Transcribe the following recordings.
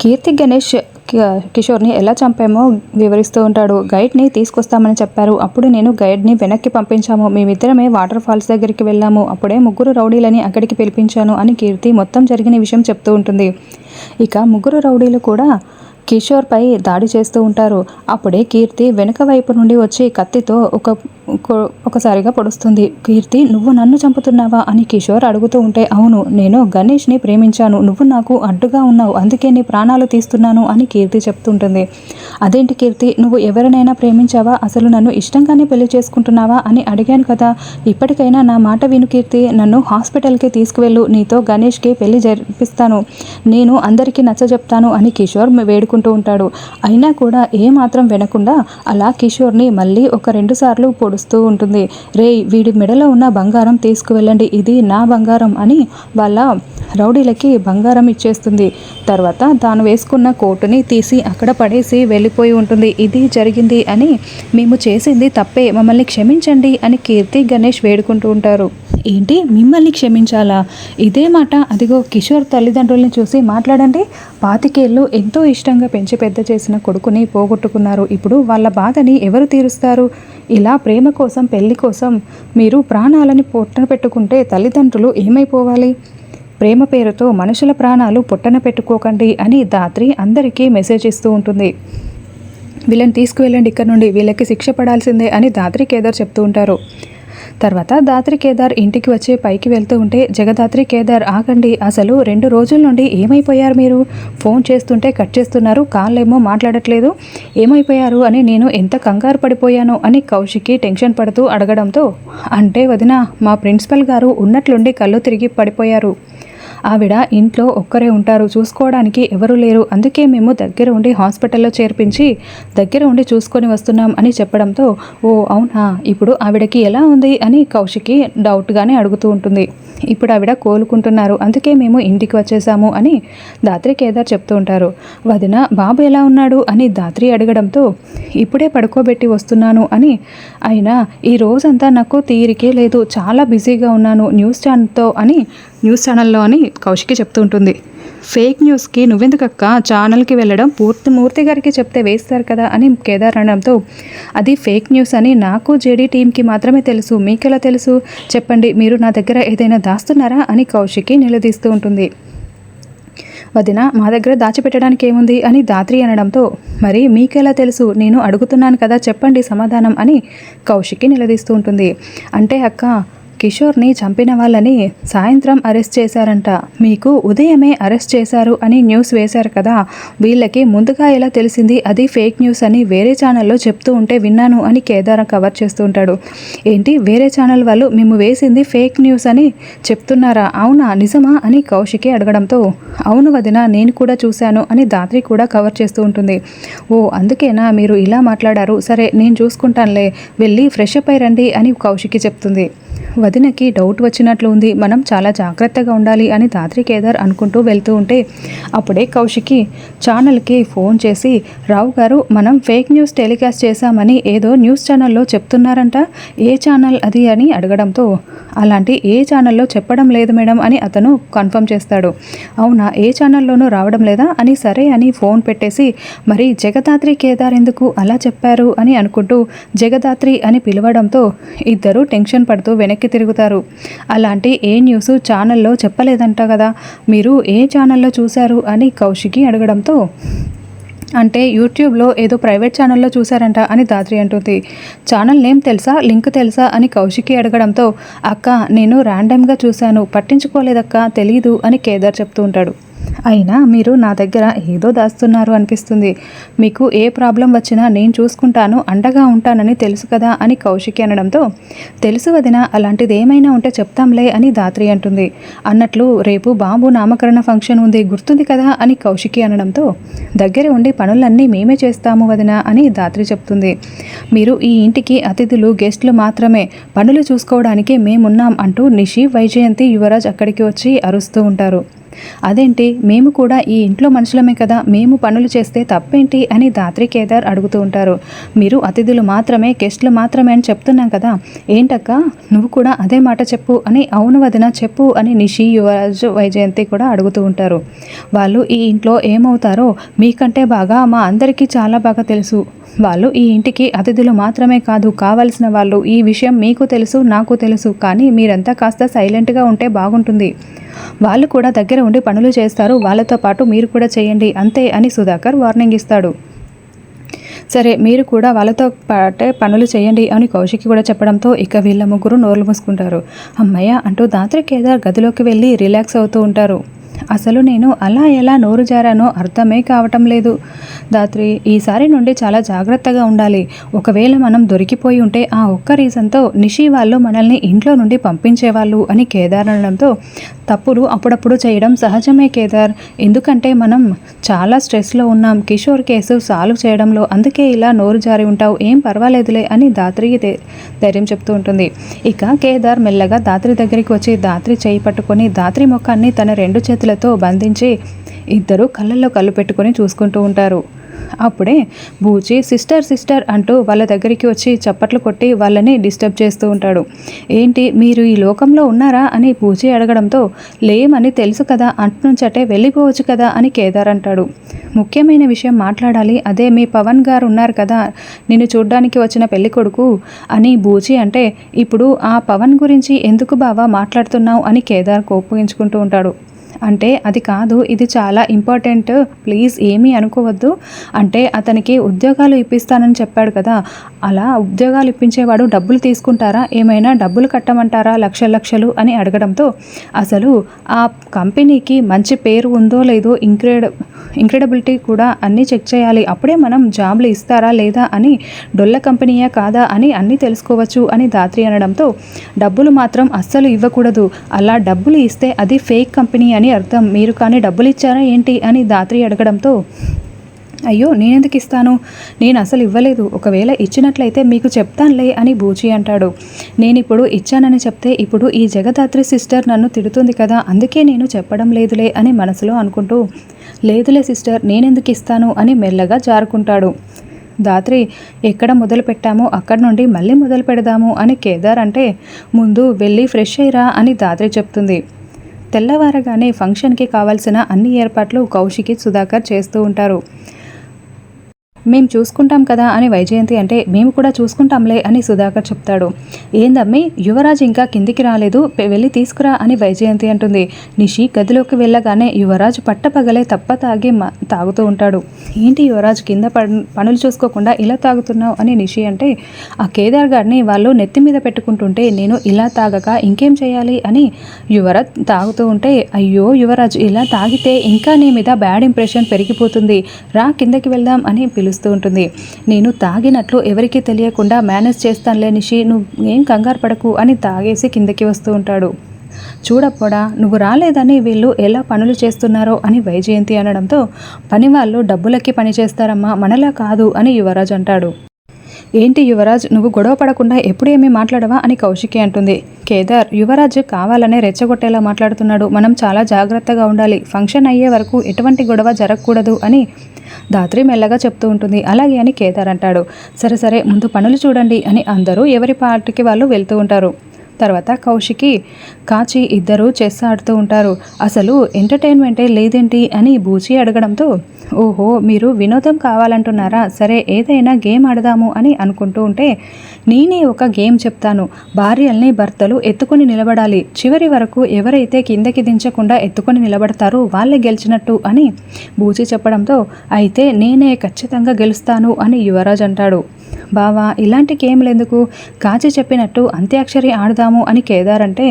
కీర్తి గణేష్ కిషోర్ని ఎలా చంపామో వివరిస్తూ ఉంటాడు. గైడ్ని తీసుకొస్తామని చెప్పారు. అప్పుడు నేను గైడ్ని వెనక్కి పంపించాము. మేమిద్దరమే వాటర్ ఫాల్స్ దగ్గరికి వెళ్ళాము. అప్పుడే ముగ్గురు రౌడీలని అక్కడికి పిలిపించాను అని కీర్తి మొత్తం జరిగిన విషయం చెప్తూ ఉంటుంది. ఇక ముగ్గురు రౌడీలు కూడా కిషోర్పై దాడి చేస్తూ ఉంటారు. అప్పుడే కీర్తి వెనుక వైపు నుండి వచ్చి కత్తితో ఒక ఒకసారిగా పొడుస్తుంది. కీర్తి నువ్వు నన్ను చంపుతున్నావా? అని కిషోర్ అడుగుతూ ఉంటే అవును నేను గణేష్ని ప్రేమించాను. నువ్వు నాకు అడ్డుగా ఉన్నావు. అందుకే నీ ప్రాణాలు తీస్తున్నాను అని కీర్తి చెప్తుంటుంది. అదేంటి కీర్తి? నువ్వు ఎవరినైనా ప్రేమించావా? అసలు నన్ను ఇష్టంగానే పెళ్ళి చేసుకుంటున్నావా? అని అడిగాను కదా. ఇప్పటికైనా నా మాట విను కీర్తి. నన్ను హాస్పిటల్కి తీసుకువెళ్ళు. నీతో గణేష్కి పెళ్ళి జరిపిస్తాను. నేను అందరికీ నచ్చ చెప్తాను అని కిషోర్ వేడుకుంటూ ఉంటాడు. అయినా కూడా ఏమాత్రం వినకుండా అలా కిషోర్ని మళ్ళీ ఒక రెండు సార్లు పొడు వస్తూ ఉంటుంది. రే వీడి మెడలో ఉన్న బంగారం తీసుకువెళ్ళండి. ఇది నా బంగారం అని వాళ్ళ రౌడీలకి బంగారం ఇచ్చేస్తుంది. తర్వాత తాను వేసుకున్న కోటుని తీసి అక్కడ పడేసి వెళ్ళిపోయి ఉంటుంది. ఇది జరిగింది అని మేము చేసింది తప్పే. మమ్మల్ని క్షమించండి అని కీర్తి గణేష్ వేడుకుంటూ ఉంటారు. ఏంటి? మిమ్మల్ని క్షమించాలా? ఇదే మాట? అదిగో కిషోర్ తల్లిదండ్రుల్ని చూసి మాట్లాడండి. పాతికేళ్ళు ఎంతో ఇష్టంగా పెంచి పెద్ద చేసిన కొడుకుని పోగొట్టుకున్నారు. ఇప్పుడు వాళ్ళ బాధని ఎవరు తీరుస్తారు? ఇలా ప్రేమ కోసం పెళ్ళి కోసం మీరు ప్రాణాలని పొట్టన పెట్టుకుంటే తల్లిదండ్రులు ఏమైపోవాలి? ప్రేమ పేరుతో మనుషుల ప్రాణాలు పుట్టన పెట్టుకోకండి అని దాత్రి అందరికీ మెసేజ్ ఇస్తూ ఉంటుంది. వీళ్ళని తీసుకువెళ్ళండి ఇక్కడ నుండి వీళ్ళకి శిక్ష పడాల్సిందే అని దాత్రి కేదార్ చెప్తూ ఉంటారు. తర్వాత దాత్రి కేదార్ ఇంటికి వచ్చి పైకి వెళ్తూ ఉంటే జగదాత్రి కేదార్ ఆగండి అసలు రెండు రోజుల నుండి ఏమైపోయారు మీరు? ఫోన్ చేస్తుంటే కట్ చేస్తున్నారు కాళ్ళేమో మాట్లాడట్లేదు. ఏమైపోయారు అని నేను ఎంత కంగారు పడిపోయాను అని కౌశికి టెన్షన్ పడుతూ అడగడంతో అంటే వదిన మా ప్రిన్సిపల్ గారు ఉన్నట్లుండి కళ్ళు తిరిగి పడిపోయారు. ఆవిడ ఇంట్లో ఒక్కరే ఉంటారు చూసుకోవడానికి ఎవరు లేరు. అందుకే మేము దగ్గర ఉండి హాస్పిటల్లో చేర్పించి దగ్గర ఉండి చూసుకొని వస్తున్నాం అని చెప్పడంతో ఓ అవునా ఇప్పుడు ఆవిడకి ఎలా ఉంది అని కౌశికి డౌట్గానే అడుగుతూ ఉంటుంది. ఇప్పుడు ఆవిడ కోలుకుంటున్నారు. అందుకే మేము ఇంటికి వచ్చేసాము అని దాత్రి కేదార్ చెప్తూ ఉంటారు. వదిన బాబు ఎలా ఉన్నాడు? అని దాత్రి అడగడంతో ఇప్పుడే పడుకోబెట్టి వస్తున్నాను అని. అయినా ఈ రోజంతా నాకు తీరికే లేదు. చాలా బిజీగా ఉన్నాను. న్యూస్ ఛానల్తో అని న్యూస్ ఛానల్లో అని కౌశికి చెప్తూ ఉంటుంది. ఫేక్ న్యూస్కి నువ్వెందుకక్క? ఛానల్కి వెళ్ళడం పూర్తి మూర్తి గారికి చెప్తే వేస్తారు కదా అని కేదార్ అనడంతో అది ఫేక్ న్యూస్ అని నాకు జేడీ టీంకి మాత్రమే తెలుసు. మీకెలా తెలుసు? చెప్పండి. మీరు నా దగ్గర ఏదైనా దాస్తున్నారా అని కౌశికి నిలదీస్తూ ఉంటుంది. వదిన మా దగ్గర దాచిపెట్టడానికి ఏముంది అని దాత్రి అనడంతో మరి మీకెలా తెలుసు? నేను అడుగుతున్నాను కదా చెప్పండి సమాధానం అని కౌశికి నిలదీస్తూ ఉంటుంది. అంటే అక్క కిషోర్ని చంపిన వాళ్ళని సాయంత్రం అరెస్ట్ చేశారంట. మీకు ఉదయమే అరెస్ట్ చేశారు అని న్యూస్ వేశారు కదా. వీళ్ళకి ముందుగా ఎలా తెలిసింది? అది ఫేక్ న్యూస్ అని వేరే ఛానల్లో చెప్తూ ఉంటే విన్నాను అని కేదారం కవర్ చేస్తూ ఉంటాడు ఏంటి? వేరే ఛానల్ వాళ్ళు మేము వేసింది ఫేక్ న్యూస్ అని చెప్తున్నారా? అవునా? నిజమా? అని కౌశికి అడగడంతో అవును వదిన నేను కూడా చూశాను అని దాత్రి కూడా కవర్ చేస్తూ ఉంటుంది. ఓ అందుకేనా మీరు ఇలా మాట్లాడారు? సరే నేను చూసుకుంటానులే. వెళ్ళి ఫ్రెష్ అప్ అయి రండి అని కౌశికి చెప్తుంది. వదినకి డౌట్ వచ్చినట్లు ఉంది. మనం చాలా జాగ్రత్తగా ఉండాలి అని దాత్రి కేదార్ అనుకుంటూ వెళ్తూ ఉంటే అప్పుడే కౌశికి ఛానల్కి ఫోన్ చేసి రావు గారు మనం ఫేక్ న్యూస్ టెలికాస్ట్ చేశామని ఏదో న్యూస్ ఛానల్లో చెప్తున్నారంట. ఏ ఛానల్ అది అని అడగడంతో అలాంటి ఏ ఛానల్లో చెప్పడం లేదు మేడం అని అతను కన్ఫర్మ్ చేస్తాడు. అవునా ఏ ఛానల్లోనూ రావడం లేదా అని సరే అని ఫోన్ పెట్టేసి మరి జగదాత్రి కేదార్ ఎందుకు అలా చెప్పారు అని అనుకుంటూ జగదాత్రి అని పిలవడంతో ఇద్దరు టెన్షన్ పడుతూ వెనక్కి వెనక్కి తిరుగుతారు. అలాంటి ఏ న్యూస్ ఛానల్లో చెప్పలేదంట కదా. మీరు ఏ ఛానల్లో చూశారు అని కౌశికి అడగడంతో అంటే యూట్యూబ్లో ఏదో ప్రైవేట్ ఛానల్లో చూశారంట అని దాత్రి అంటుంది. ఛానల్ నేమ్ తెలుసా? లింక్ తెలుసా? అని కౌశికి అడగడంతో అక్క నేను ర్యాండమ్గా చూశాను. పట్టించుకోలేదక్క తెలీదు అని కేదార్ చెప్తూ ఉంటాడు. అయినా మీరు నా దగ్గర ఏదో దాస్తున్నారు అనిపిస్తుంది. మీకు ఏ ప్రాబ్లం వచ్చినా నేను చూసుకుంటాను అండగా ఉంటానని తెలుసు కదా అని కౌశికి అనడంతో తెలుసు వదిన అలాంటిది ఏమైనా ఉంటే చెప్తాంలే అని దాత్రి అంటుంది. అన్నట్లు రేపు బాబు నామకరణ ఫంక్షన్ ఉంది గుర్తుంది కదా అని కౌశికి అనడంతో దగ్గర ఉండి పనులన్నీ మేమే చేస్తాము వదిన అని దాత్రి చెప్తుంది. మీరు ఈ ఇంటికి అతిథులు గెస్ట్లు మాత్రమే పనులు చూసుకోవడానికి మేమున్నాం అంటూ నిషి వైజయంతి యువరాజ్ అక్కడికి వచ్చి అరుస్తూ ఉంటారు. అదేంటి? మేము కూడా ఈ ఇంట్లో మనుషులమే కదా మేము పనులు చేస్తే తప్పేంటి అని దాత్రి కేదార్ అడుగుతూ ఉంటారు. మీరు అతిథులు మాత్రమే గెస్ట్లు మాత్రమే అని చెప్తున్నాం కదా. ఏంటక్క? నువ్వు కూడా అదే మాట చెప్పు అని అవును వదిన చెప్పు అని నిషి యువరాజు వైజయంతి కూడా అడుగుతూ ఉంటారు. వాళ్ళు ఈ ఇంట్లో ఏమవుతారో మీకంటే బాగా మా అందరికీ చాలా బాగా తెలుసు. వాళ్ళు ఈ ఇంటికి అతిథులు మాత్రమే కాదు కావలసిన వాళ్ళు. ఈ విషయం మీకు తెలుసు నాకు తెలుసు కానీ మీరంతా కాస్త సైలెంట్గా ఉంటే బాగుంటుంది. వాళ్ళు కూడా దగ్గర ఉండి పనులు చేస్తారు వాళ్ళతో పాటు మీరు కూడా చేయండి అంతే అని సుధాకర్ వార్నింగ్ ఇస్తాడు. సరే మీరు కూడా వాళ్ళతో పాటే పనులు చేయండి అని కౌశికి కూడా చెప్పడంతో ఇక వీళ్ళ ముగ్గురు నోర్లు మూసుకుంటారు. అమ్మయ్య అంటూ దాత్రి కేదార్ గదిలోకి వెళ్ళి రిలాక్స్ అవుతూ ఉంటారు. అసలు నేను అలా ఎలా నోరు జారానో అర్థమే కావటం లేదు. దాత్రి ఈసారి నుండి చాలా జాగ్రత్తగా ఉండాలి. ఒకవేళ మనం దొరికిపోయి ఉంటే ఆ ఒక్క రీజన్తో నిషి వాళ్ళు మనల్ని ఇంట్లో నుండి పంపించేవాళ్ళు అని కేదార్ అనడంతో తప్పులు అప్పుడప్పుడు చేయడం సహజమే కేదార్. ఎందుకంటే మనం చాలా స్ట్రెస్లో ఉన్నాం. కిషోర్ కేసు సాల్వ్ చేయడంలో అందుకే ఇలా నోరు జారి ఉంటావు. ఏం పర్వాలేదులే అని దాత్రికి ధైర్యం చెప్తూ ఉంటుంది. ఇక కేదార్ మెల్లగా దాత్రి దగ్గరికి వచ్చి దాత్రి చేయి పట్టుకొని దాత్రి ముఖాన్ని తన రెండు చేతులు చేతులతో బంధించి ఇద్దరు కళ్ళల్లో కళ్ళు పెట్టుకొని చూసుకుంటూ ఉంటారు. అప్పుడే బూచి సిస్టర్ సిస్టర్ అంటూ వాళ్ళ దగ్గరికి వచ్చి చప్పట్లు కొట్టి వాళ్ళని డిస్టర్బ్ చేస్తూ ఉంటాడు. ఏంటి మీరు ఈ లోకంలో ఉన్నారా? అని బూచి అడగడంతో లేమని తెలుసు కదా అంటునుంచటే వెళ్ళిపోవచ్చు కదా అని కేదార్ అంటాడు. ముఖ్యమైన విషయం మాట్లాడాలి. అదే మీ పవన్ గారు ఉన్నారు కదా నిన్ను చూడ్డానికి వచ్చిన పెళ్ళి కొడుకు అని బూచి అంటే ఇప్పుడు ఆ పవన్ గురించి ఎందుకు బావా మాట్లాడుతున్నావు? అని కేదార్ కోపగించుకుంటూ ఉంటాడు. అంటే అది కాదు ఇది చాలా ఇంపార్టెంట్. ప్లీజ్ ఏమీ అనుకోవద్దు. అంటే అతనికి ఉద్యోగాలు ఇప్పిస్తానని చెప్పాడు కదా. అలా ఉద్యోగాలు ఇప్పించేవాడు డబ్బులు తీసుకుంటారా? ఏమైనా డబ్బులు కట్టమంటారా? లక్ష లక్షలు అని అడగడంతో అసలు ఆ కంపెనీకి మంచి పేరు ఉందో లేదో ఇంక్రెడ్ ఇంక్రెడబిలిటీ కూడా అన్నీ చెక్ చేయాలి. అప్పుడే మనం జాబ్లు ఇస్తారా లేదా అని డొల్ల కంపెనీయా కాదా అని అన్నీ తెలుసుకోవచ్చు అని దాత్రి అనడంతో డబ్బులు మాత్రం అస్సలు ఇవ్వకూడదు. అలా డబ్బులు ఇస్తే అది ఫేక్ కంపెనీ అని అర్థం. మీరు కానీ డబ్బులు ఇచ్చారా ఏంటి? అని దాత్రి అడగడంతో అయ్యో నేనెందుకు ఇస్తాను? నేను అసలు ఇవ్వలేదు. ఒకవేళ ఇచ్చినట్లయితే మీకు చెప్తానులే అని బూచి అంటాడు. నేను ఇప్పుడు ఇచ్చానని చెప్తే ఇప్పుడు ఈ జగదాత్రి సిస్టర్ నన్ను తిడుతుంది కదా అందుకే నేను చెప్పడం లేదులే అని మనసులో అనుకుంటూ లేదులే సిస్టర్ నేనెందుకు ఇస్తాను అని మెల్లగా జారుకుంటాడు. దాత్రి ఎక్కడ మొదలు పెట్టామో అక్కడ నుండి మళ్ళీ మొదలు పెడదాము అని కేదార్ అంటే ముందు వెళ్ళి ఫ్రెష్ అయ్యిరా అని దాత్రి చెప్తుంది. తెల్లవారగానే ఫంక్షన్కి కావాల్సిన అన్ని ఏర్పాట్లు కౌశికి సుధాకర్ చేస్తూ ఉంటారు. మేము చూసుకుంటాం కదా అని వైజయంతి అంటే మేము కూడా చూసుకుంటాంలే అని సుధాకర్ చెప్తాడు. ఏందమ్మి యువరాజ్ ఇంకా కిందికి రాలేదు వెళ్ళి తీసుకురా అని వైజయంతి అంటుంది. నిషి గదిలోకి వెళ్ళగానే యువరాజ్ పట్టపగలే తప్ప తాగి తాగుతూ ఉంటాడు. ఏంటి యువరాజ్ కింద పనులు చూసుకోకుండా ఇలా తాగుతున్నావు అని నిషి అంటే ఆ కేదార్ గారిని వాళ్ళు నెత్తి మీద పెట్టుకుంటుంటే నేను ఇలా తాగక ఇంకేం చేయాలి అని యువరాజ్ తాగుతూ ఉంటే అయ్యో యువరాజ్ ఇలా తాగితే ఇంకా నీ మీద బ్యాడ్ ఇంప్రెషన్ పెరిగిపోతుంది. రా కిందకి వెళ్దాం అని పిలు చేస్తూ ఉంటుంది. నేను తాగినట్లు ఎవరికీ తెలియకుండా మేనేజ్ చేస్తానులే నిషి నువ్వు ఏం కంగారు పడకు అని తాగేసి కిందకి వస్తూ ఉంటాడు. చూడపోడా నువ్వు రాలేదని వీళ్ళు ఎలా పనులు చేస్తున్నారో అని వైజయంతి అనడంతో పని వాళ్ళు డబ్బులకి పని చేస్తారమ్మా మనలా కాదు అని యువరాజ్ అంటాడు. ఏంటి యువరాజ్ నువ్వు గొడవ పడకుండా ఎప్పుడు ఏమీ మాట్లాడవా అని కౌశికి అంటుంది. కేదార్ యువరాజ్ కావాలనే రెచ్చగొట్టేలా మాట్లాడుతున్నాడు. మనం చాలా జాగ్రత్తగా ఉండాలి. ఫంక్షన్ అయ్యే వరకు ఎటువంటి గొడవ జరగకూడదు అని దాత్రి మెల్లగా చెప్తూ ఉంటుంది. అలాగే అని కేదార్ అంటాడు. సరే సరే ముందు పనులు చూడండి అని అందరూ ఎవరి పాటికి వాళ్ళు వెళ్తూ ఉంటారు. తర్వాత కౌశికి కాచి ఇద్దరు చెస్ ఆడుతూ ఉంటారు. అసలు ఎంటర్టైన్మెంటే లేదేంటి అని బూచి అడగడంతో ఓహో మీరు వినోదం కావాలంటున్నారా? సరే ఏదైనా గేమ్ ఆడదాము అని అనుకుంటూ ఉంటే నేనే ఒక గేమ్ చెప్తాను. భార్యల్ని భర్తలు ఎత్తుకొని నిలబడాలి. చివరి వరకు ఎవరైతే కిందకి దించకుండా ఎత్తుకొని నిలబడతారో వాళ్ళే గెలిచినట్టు అని బూచి చెప్పడంతో అయితే నేనే ఖచ్చితంగా గెలుస్తాను అని యువరాజ్ అంటాడు. బావా ఇలాంటి గేమ్లు కాచి చెప్పినట్టు అంత్యాక్షరి ఆడదాము అని కేదార్ అంటే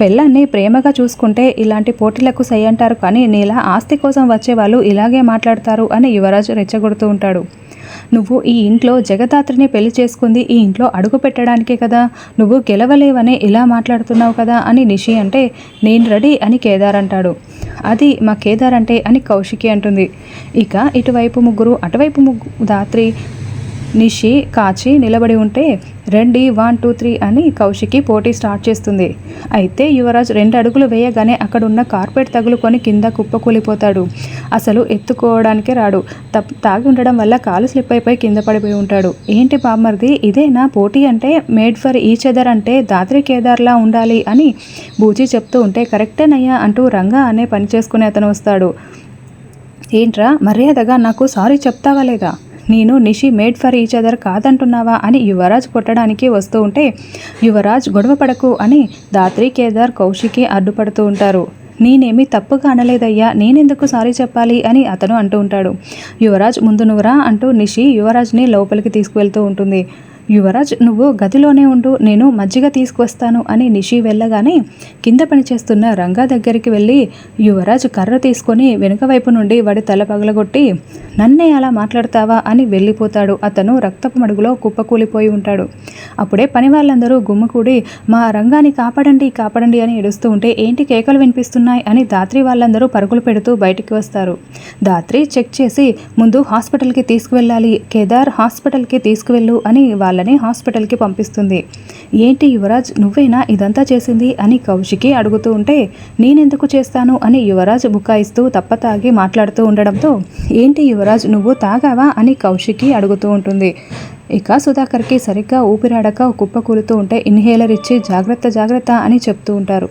పెళ్ళాన్ని ప్రేమగా చూసుకుంటే ఇలాంటి పోటీలకు సై అంటారు కానీ నీలా ఆస్తి కోసం వచ్చే వాళ్ళు ఇలాగే మాట్లాడతారు అని యువరాజు రెచ్చగొడుతూ ఉంటాడు. నువ్వు ఈ ఇంట్లో జగదాత్రిని పెళ్ళి చేసుకుంది ఈ ఇంట్లో అడుగు పెట్టడానికే కదా నువ్వు గెలవలేవని ఇలా మాట్లాడుతున్నావు కదా అని నిషి అంటే నేను రెడీ అని కేదార్ అంటాడు. అది మా కేదార్ అంటే అని కౌశికి అంటుంది. ఇక ఇటువైపు ముగ్గురు అటువైపు ముగ్గు దాత్రి నిషి కాచి నిలబడి ఉంటే రండి వన్ టూ త్రీ అని కౌశికి పోటీ స్టార్ట్ చేస్తుంది. అయితే యువరాజ్ రెండు అడుగులు వేయగానే అక్కడున్న కార్పెట్ తగులుకొని కింద కుప్పకూలిపోతాడు అసలు ఎత్తుకోవడానికే రాడు. తప్ తాగి ఉండడం వల్ల కాలు స్లిప్ అయిపోయి కింద పడిపోయి ఉంటాడు. ఏంటి పామర్ది ఇదే నా పోటీ అంటే మేడ్ ఫర్ ఈచ్ అదర్ అంటే దాత్రి కేదార్లా ఉండాలి అని బూచి చెప్తూ ఉంటే కరెక్టేనయ్యా అంటూ రంగా అనే పని చేసుకునే అతను వస్తాడు. ఏంట్రా మర్యాదగా నాకు సారీ చెప్తావా లేదా? నేను Nishi made for each other కాదంటున్నావా అని యువరాజ్ కొట్టడానికి వస్తూ ఉంటే యువరాజ్ గొడవ పడకు అని దాత్రి కేదార్ కౌశికి అడ్డుపడుతూ ఉంటారు. నేనేమి తప్పుగా అనలేదయ్యా నేనెందుకు సారీ చెప్పాలి అని అతను అంటూ ఉంటాడు. యువరాజ్ ముందు నువ్వురా అంటూ నిషి యువరాజ్ని లోపలికి తీసుకువెళ్తూ ఉంటుంది. యువరాజ్ నువ్వు గదిలోనే ఉండు నేను మజ్జిగ తీసుకొస్తాను అని నిషి వెళ్ళగానే కింద పనిచేస్తున్న రంగా దగ్గరికి వెళ్ళి యువరాజ్ కర్ర తీసుకొని వెనుక వైపు నుండి వాడి తల పగలగొట్టి నన్నే అలా మాట్లాడతావా? అని వెళ్ళిపోతాడు. అతను రక్తపు మడుగులో కుప్పకూలిపోయి ఉంటాడు. అప్పుడే పని వాళ్ళందరూ గుమ్మకూడి మా రంగాన్ని కాపాడండి కాపాడండి అని ఏడుస్తూ ఉంటే ఏంటి కేకలు వినిపిస్తున్నాయి? అని దాత్రి వాళ్ళందరూ పరుగులు పెడుతూ బయటికి వస్తారు. దాత్రి చెక్ చేసి ముందు హాస్పిటల్కి తీసుకువెళ్ళాలి కేదార్ హాస్పిటల్కి తీసుకువెళ్ళు అని వాళ్ళని హాస్పిటల్కి పంపిస్తుంది. ఏంటి యువరాజ్ నువ్వేనా ఇదంతా చేసింది? అని కౌశికి అడుగుతూ ఉంటే నేనెందుకు చేస్తాను? అని యువరాజ్ బుకాయిస్తూ తప్ప తాగి మాట్లాడుతూ ఉండడంతో ఏంటి యువరాజ్ నువ్వు తాగావా? అని కౌశికి అడుగుతూ ఉంటుంది. ఇక సుధాకర్కి సరిగ్గా ఊపిరాడక కుప్పకూలుతూ ఉంటే ఇన్హేలర్ ఇచ్చి జాగ్రత్త జాగ్రత్త అని చెప్తూ ఉంటారు.